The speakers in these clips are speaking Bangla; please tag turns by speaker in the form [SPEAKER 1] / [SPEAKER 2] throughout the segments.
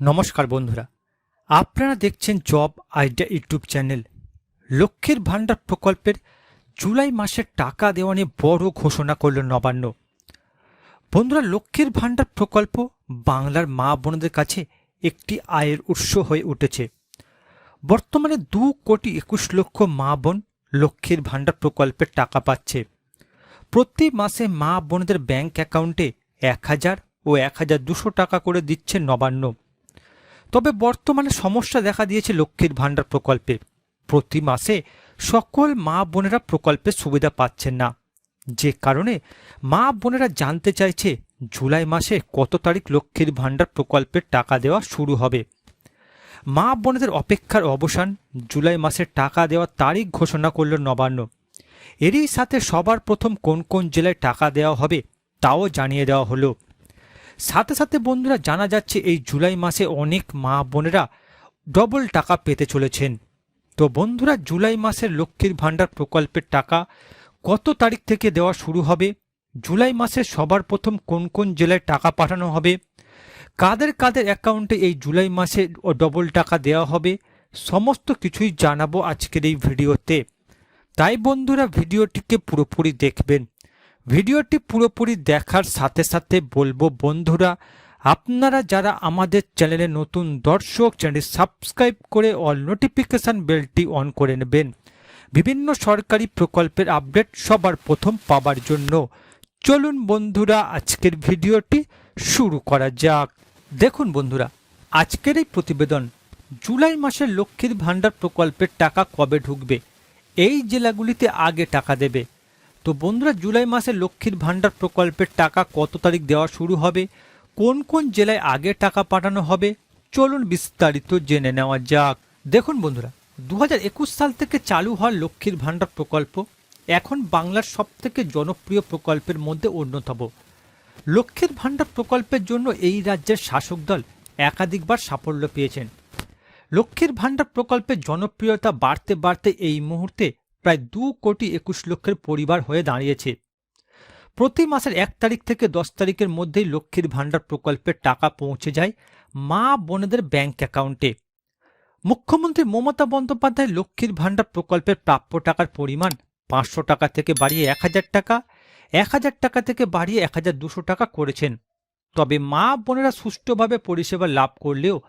[SPEAKER 1] নমস্কার বন্ধুরা। আপনারা দেখছেন জব আইডিয়া ইউটিউব চ্যানেল। লক্ষ্মীর ভাণ্ডার প্রকল্পের জুলাই মাসের টাকা দেওয়া নিয়ে বড় ঘোষণা করল নবান্ন। বন্ধুরা, লক্ষ্মীর ভাণ্ডার প্রকল্প বাংলার মা বোনদের কাছে একটি আয়ের উৎস হয়ে উঠেছে। বর্তমানে দু কোটি একুশ লক্ষ মা বোন লক্ষ্মীর ভাণ্ডার প্রকল্পের টাকা পাচ্ছে। প্রতি মাসে মা বোনদের ব্যাংক অ্যাকাউন্টে এক হাজার ও এক হাজার দুশো টাকা করে দিচ্ছে নবান্ন। তবে বর্তমানে সমস্যা দেখা দিয়েছে লক্ষ্মীর ভাণ্ডার প্রকল্পে। প্রতি মাসে সকল মা বোনেরা প্রকল্পের সুবিধা পাচ্ছেন না। যে কারণে মা বোনেরা জানতে চাইছে জুলাই মাসে কত তারিখ লক্ষ্মীর ভাণ্ডার প্রকল্পের টাকা দেওয়া শুরু হবে। মা বোনেদের অপেক্ষার অবসান, জুলাই মাসের টাকা দেওয়ার তারিখ ঘোষণা করল নবান্ন। এরই সাথে সবার প্রথম কোন কোন জেলায় টাকা দেওয়া হবে তাও জানিয়ে দেওয়া হলো। সাথে সাথে বন্ধুরা জানা যাচ্ছে এই জুলাই মাসে অনেক মা বোনেরা ডবল টাকা পেতে চলেছেন। তো বন্ধুরা, জুলাই মাসের লক্ষ্মীর ভাণ্ডার প্রকল্পের টাকা কত তারিখ থেকে দেওয়া শুরু হবে? জুলাই মাসে সবার প্রথম কোন কোন জেলায় টাকা পাঠানো হবে? কাদের কাদের অ্যাকাউন্টে এই জুলাই মাসে ডবল টাকা দেওয়া হবে? সমস্ত কিছুই জানাব আজকের এই ভিডিওতে। তাই বন্ধুরা, ভিডিওটিকে পুরোপুরি দেখবেন। ভিডিওটি পুরোপুরি দেখার সাথে সাথে বলব, বন্ধুরা, আপনারা যারা আমাদের চ্যানেলে নতুন দর্শক চ্যানেল সাবস্ক্রাইব করে অল নোটিফিকেশান বেলটি অন করে নেবেন। বিভিন্ন সরকারি প্রকল্পের আপডেট সবার প্রথম পাবার জন্য। চলুন, বন্ধুরা, আজকের ভিডিওটি শুরু করা যাক। দেখুন, বন্ধুরা, আজকের এই প্রতিবেদন, জুলাই মাসের লক্ষ্মীর ভাণ্ডার প্রকল্পের টাকা কবে ঢুকবে? এই জেলাগুলিতে আগে টাকা দেবে। তো বন্ধুরা, জুলাই মাসে লক্ষ্মীর ভাণ্ডার প্রকল্পের টাকা কত তারিখ দেওয়া শুরু হবে? কোন কোন জেলায় আগে টাকা পাঠানো হবে? চলুন বিস্তারিত জেনে নেওয়া যাক। দেখুন বন্ধুরা দু হাজার একুশ সাল থেকে চালু হওয়া লক্ষ্মীর ভাণ্ডার প্রকল্প এখন বাংলার সবথেকে জনপ্রিয় প্রকল্পের মধ্যে অন্যতম। লক্ষ্মীর ভাণ্ডার প্রকল্পের জন্য এই রাজ্যের শাসক দল একাধিকবার সাফল্য পেয়েছেন। লক্ষ্মীর ভাণ্ডার প্রকল্পের জনপ্রিয়তা বাড়তে বাড়তে এই মুহূর্তে প্রায় দু কোটি একুশ লক্ষের পরিবার হয়ে দাঁড়িয়েছে। প্রতি মাসের এক তারিখ থেকে দশ তারিখের মধ্যেই লক্ষ্মীর ভাণ্ডার প্রকল্পের টাকা পৌঁছে যায় মা বোনেদের ব্যাংক অ্যাকাউন্টে। মুখ্যমন্ত্রী মমতা বন্দ্যোপাধ্যায় লক্ষ্মীর ভাণ্ডার প্রকল্পের প্রাপ্য টাকার পরিমাণ পাঁচশো টাকা থেকে বাড়িয়ে এক হাজার টাকা, এক হাজার টাকা থেকে বাড়িয়ে এক হাজার দুশো টাকা করেছেন। তবে মা বোনেরা সুষ্ঠুভাবে পরিষেবা লাভ করলেও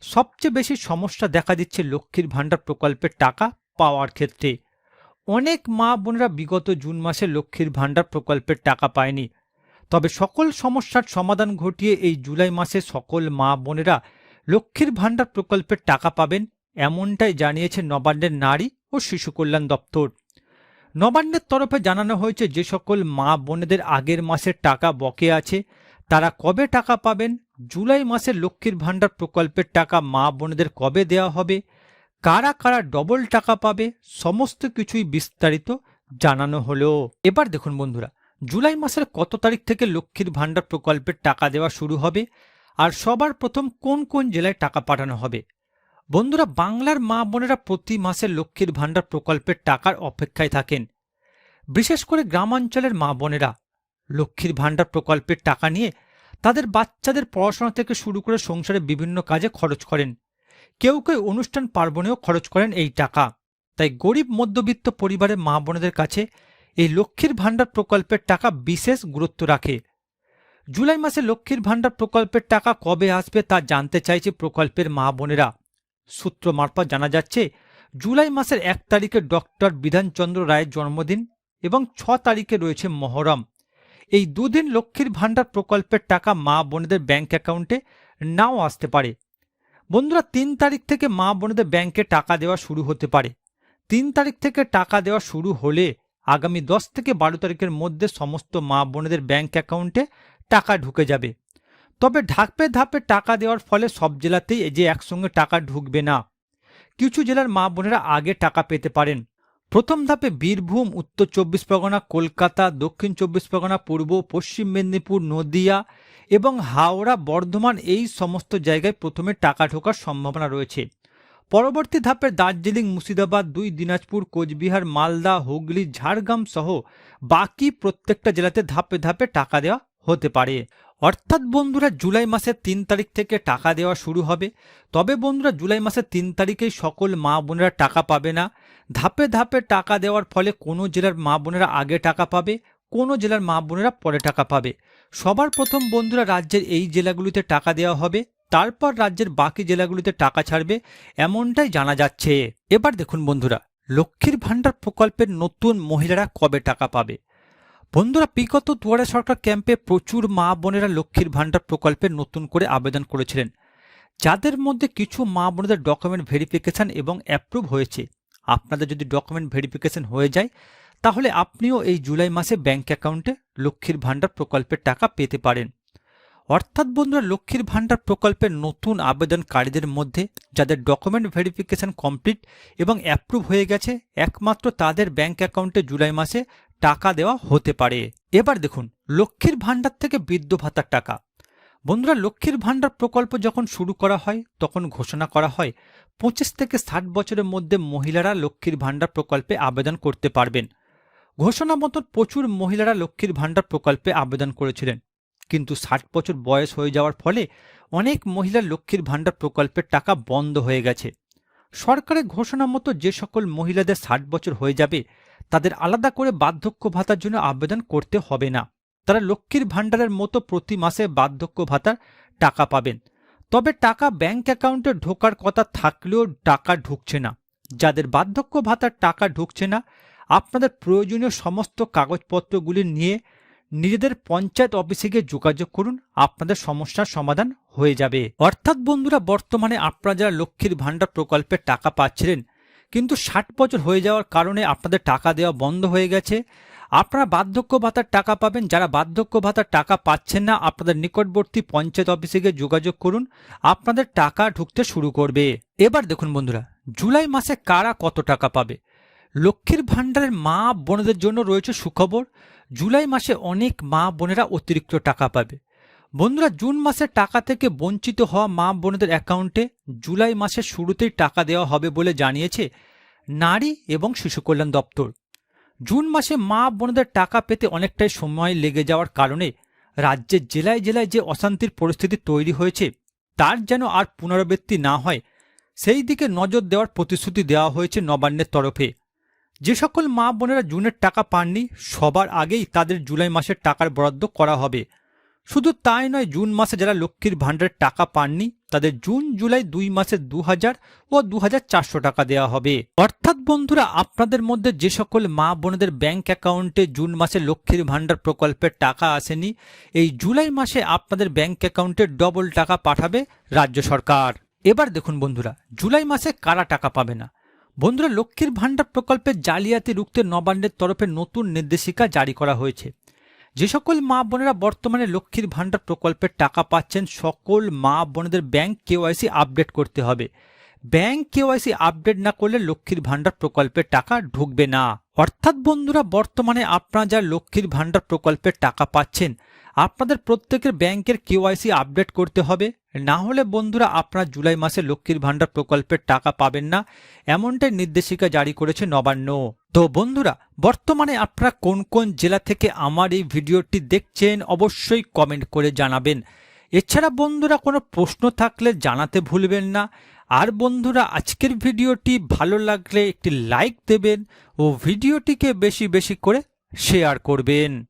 [SPEAKER 1] সবচেয়ে বেশি সমস্যা দেখা দিচ্ছে লক্ষ্মীর ভাণ্ডার প্রকল্পের টাকা পাওয়ার ক্ষেত্রে। অনেক মা বোনেরা বিগত জুন মাসে লক্ষ্মীর ভাণ্ডার প্রকল্পের টাকা পায়নি। তবে সকল সমস্যার সমাধান ঘটিয়ে এই জুলাই মাসে সকল মা বোনেরা লক্ষ্মীর ভাণ্ডার প্রকল্পের টাকা পাবেন এমনটাই জানিয়েছে নবান্নের নারী ও শিশু কল্যাণ দপ্তর। নবান্নের তরফে জানানো হয়েছে যে সকল মা বোনেদের আগের মাসের টাকা বকে আছে। তারা কবে টাকা পাবেন? জুলাই মাসে লক্ষ্মীর ভাণ্ডার প্রকল্পের টাকা মা বোনেদের কবে দেওয়া হবে? কারা কারা ডবল টাকা পাবে, সমস্ত কিছুই বিস্তারিত জানানো হলো। এবার দেখুন বন্ধুরা, জুলাই মাসের কত তারিখ থেকে লক্ষ্মীর ভাণ্ডার প্রকল্পের টাকা দেওয়া শুরু হবে আর সবার প্রথম কোন কোন জেলায় টাকা পাঠানো হবে? বন্ধুরা, বাংলার মা বোনেরা প্রতি মাসে লক্ষ্মীর ভাণ্ডার প্রকল্পের টাকার অপেক্ষায় থাকেন। বিশেষ করে গ্রামাঞ্চলের মা বোনেরা লক্ষ্মীর ভাণ্ডার প্রকল্পের টাকা নিয়ে তাদের বাচ্চাদের পড়াশোনা থেকে শুরু করে সংসারে বিভিন্ন কাজে খরচ করেন। কেউ কেউ অনুষ্ঠান পার্বণেও খরচ করেন এই টাকা। তাই গরিব মধ্যবিত্ত পরিবারের মা বোনেদের কাছে এই লক্ষ্মীর ভাণ্ডার প্রকল্পের টাকা বিশেষ গুরুত্ব রাখে। জুলাই মাসে লক্ষ্মীর ভাণ্ডার প্রকল্পের টাকা কবে আসবে তা জানতে চাইছে প্রকল্পের মা বোনেরা। সূত্র মারফত জানা যাচ্ছে, জুলাই মাসের এক তারিখে ডক্টর বিধানচন্দ্র রায়ের জন্মদিন এবং ছ তারিখে রয়েছে মহরম। এই দুদিন লক্ষ্মীর ভাণ্ডার প্রকল্পের টাকা মা বোনেদের ব্যাংক অ্যাকাউন্টে নাও আসতে পারে। বন্ধুরা, তিন তারিখ থেকে মা বোনেদের ব্যাংকে টাকা দেওয়া শুরু হতে পারে। তিন তারিখ থেকে টাকা দেওয়া শুরু হলে আগামী দশ থেকে বারো তারিখের মধ্যে সমস্ত মা বোনেদের ব্যাংক অ্যাকাউন্টে টাকা ঢুকে যাবে। তবে ধাপে ধাপে টাকা দেওয়ার ফলে সব জেলাতেই যে একসঙ্গে টাকা ঢুকবে না। কিছু জেলার মা বোনেরা আগে টাকা পেতে পারেন। প্রথম ধাপে বীরভূম, উত্তর চব্বিশ পরগনা, কলকাতা, দক্ষিণ চব্বিশ পরগনা, পূর্ব, পশ্চিম মেদিনীপুর, নদিয়া এবং হাওড়া, বর্ধমান এই সমস্ত জায়গায় প্রথমে টাকা ঢোকার সম্ভাবনা রয়েছে। পরবর্তী ধাপে দার্জিলিং, মুর্শিদাবাদ, দুই দিনাজপুর, কোচবিহার, মালদা, হুগলি, ঝাড়গ্রাম সহ বাকি প্রত্যেকটা জেলাতে ধাপে ধাপে টাকা দেওয়া হতে পারে। অর্থাৎ বন্ধুরা, জুলাই মাসের তিন তারিখ থেকে টাকা দেওয়া শুরু হবে। তবে বন্ধুরা, জুলাই মাসের তিন তারিখেই সকল মা বোনেরা টাকা পাবে না। ধাপে ধাপে টাকা দেওয়ার ফলে কোনো জেলার মা বোনেরা আগে টাকা পাবে, কোনো জেলার মা বোনেরা পরে টাকা পাবে। সবার প্রথম বন্ধুরা রাজ্যের এই জেলাগুলিতে টাকা দেওয়া হবে, তারপর রাজ্যের বাকি জেলাগুলিতে টাকা ছাড়বে, এমনটাই জানা যাচ্ছে। এবার দেখুন বন্ধুরা, লক্ষ্মীর ভাণ্ডার প্রকল্পের নতুন মহিলারা কবে টাকা পাবে? বন্ধুরা, বিগত দুয়ারে সরকার ক্যাম্পে প্রচুর মা বোনেরা লক্ষ্মীর ভাণ্ডার প্রকল্পে নতুন করে আবেদন করেছিলেন। যাদের মধ্যে কিছু মা বোনেদের ডকুমেন্ট ভেরিফিকেশন এবং অ্যাপ্রুভ হয়েছে। আপনাদের যদি ডকুমেন্ট ভেরিফিকেশন হয়ে যায় তাহলে আপনিও এই জুলাই মাসে ব্যাংক অ্যাকাউন্টে লক্ষ্মীর ভাণ্ডার প্রকল্পের টাকা পেতে পারেন। অর্থাৎ বন্ধুরা, লক্ষ্মীর ভাণ্ডার প্রকল্পের নতুন আবেদনকারীদের মধ্যে যাদের ডকুমেন্ট ভেরিফিকেশন কমপ্লিট এবং অ্যাপ্রুভ হয়ে গেছে, একমাত্র তাদের ব্যাংক অ্যাকাউন্টে জুলাই মাসে টাকা দেওয়া হতে পারে। এবার দেখুন, লক্ষ্মীর ভাণ্ডার থেকে বৃদ্ধ ভাতার টাকা। বন্ধুরা, লক্ষ্মীর ভাণ্ডার প্রকল্প যখন শুরু করা হয়, তখন ঘোষণা করা হয়, পঁচিশ থেকে ষাট বছরের মধ্যে মহিলারা লক্ষ্মীর ভাণ্ডার প্রকল্পে আবেদন করতে পারবেন। ঘোষণা মতন প্রচুর মহিলারা লক্ষ্মীর ভাণ্ডার প্রকল্পে আবেদন করেছিলেন। কিন্তু ষাট বছর বয়স হয়ে যাওয়ার ফলে অনেক মহিলা লক্ষ্মীর ভাণ্ডার প্রকল্পের টাকা বন্ধ হয়ে গেছে। সরকারের ঘোষণা মতো যে সকল মহিলাদের ষাট বছর হয়ে যাবে, তাদের আলাদা করে বার্ধক্য ভাতার জন্য আবেদন করতে হবে না। তারা লক্ষ্মীর ভাণ্ডারের মতো প্রতি মাসে বার্ধক্য ভাতার টাকা পাবেন। তবে টাকা ব্যাংক অ্যাকাউন্টে ঢোকার কথা থাকলেও টাকা ঢুকছে না। যাদের বার্ধক্য ভাতার টাকা ঢুকছে না আপনাদের প্রয়োজনীয় সমস্ত কাগজপত্রগুলি নিয়ে নিজেদের পঞ্চায়েত অফিসে গিয়ে যোগাযোগ করুন, আপনাদের সমস্যার সমাধান হয়ে যাবে। অর্থাৎ বন্ধুরা, বর্তমানে আপনারা যারা লক্ষ্মীর ভাণ্ডার প্রকল্পের টাকা পাচ্ছিলেন, কিন্তু ষাট বছর হয়ে যাওয়ার কারণে আপনাদের টাকা দেওয়া বন্ধ হয়ে গেছে। আপনারা বার্ধক্য ভাতার টাকা পাবেন, যারা বার্ধক্য ভাতার টাকা পাচ্ছেন না, আপনাদের নিকটবর্তী পঞ্চায়েত অফিসে গিয়ে যোগাযোগ করুন, আপনাদের টাকা ঢুকতে শুরু করবে। এবার দেখুন বন্ধুরা, জুলাই মাসে কারা কত টাকা পাবে? লক্ষ্মীর ভাণ্ডারের মা বোনদের জন্য রয়েছে সুখবর। জুলাই মাসে অনেক মা বোনেরা অতিরিক্ত টাকা পাবে। বন্ধুরা, জুন মাসের টাকা থেকে বঞ্চিত হওয়া মা বোনেদের অ্যাকাউন্টে জুলাই মাসের শুরুতেই টাকা দেওয়া হবে বলে জানিয়েছে নারী এবং শিশু কল্যাণ দপ্তর। জুন মাসে মা বোনদের টাকা পেতে অনেকটাই সময় লেগে যাওয়ার কারণে রাজ্যের জেলায় জেলায় যে অশান্তির পরিস্থিতি তৈরি হয়েছে, তার যেন আর পুনরাবৃত্তি না হয়, সেই দিকে নজর দেওয়ার প্রতিশ্রুতি দেওয়া হয়েছে নবান্নের তরফে। যে সকল মা বোনেরা জুনের টাকা পাননি, সবার আগেই তাদের জুলাই মাসের টাকার বরাদ্দ করা হবে। শুধু তাই নয়, জুন মাসে যারা লক্ষ্মীর ভাণ্ডারের টাকা পাননি, তাদের জুন, জুলাই দুই মাসে দু হাজার ও দু হাজার চারশো টাকা দেওয়া হবে। অর্থাৎ বন্ধুরা, আপনাদের মধ্যে যে সকল মা বোনেদের ব্যাংক অ্যাকাউন্টে জুন মাসে লক্ষ্মীর ভাণ্ডার প্রকল্পের টাকা আসেনি, এই জুলাই মাসে আপনাদের ব্যাংক অ্যাকাউন্টে ডবল টাকা পাঠাবে রাজ্য সরকার। এবার দেখুন বন্ধুরা, জুলাই মাসে কারা টাকা পাবে না? বন্ধুরা, লক্ষ্মীর ভাণ্ডার প্রকল্পের জালিয়াতি রুখতে নবান্নের তরফে নতুন নির্দেশিকা জারি করা হয়েছে। যে সকল মা বোনেরা বর্তমানে লক্ষ্মীর ভাণ্ডার প্রকল্পের টাকা পাচ্ছেন, সকল মা বোনেদের ব্যাংক কেওয়াইসি আপডেট করতে হবে। ব্যাংক কেওয়াইসি আপডেট না করলে লক্ষ্মীর ভাণ্ডার প্রকল্পের টাকা ঢুকবে না। অর্থাৎ বন্ধুরা, বর্তমানে আপনারা যা লক্ষ্মীর ভাণ্ডার প্রকল্পের টাকা পাচ্ছেন আপনাদের প্রত্যেকের ব্যাংকের কেওয়াইসি আপডেট করতে হবে। না হলে বন্ধুরা আপনারা জুলাই মাসে লক্ষ্মীর ভাণ্ডার প্রকল্পের টাকা পাবেন না, এমনটাই নির্দেশিকা জারি করেছে নবান্ন। তো বন্ধুরা, বর্তমানে আপনারা কোন কোন জেলা থেকে আমার এই ভিডিওটি দেখছেন অবশ্যই কমেন্ট করে জানাবেন। এছাড়া বন্ধুরা কোনো প্রশ্ন থাকলে জানাতে ভুলবেন না। আর বন্ধুরা, আজকের ভিডিওটি ভালো লাগলে একটি লাইক দেবেন ও ভিডিওটিকে বেশি বেশি করে শেয়ার করবেন।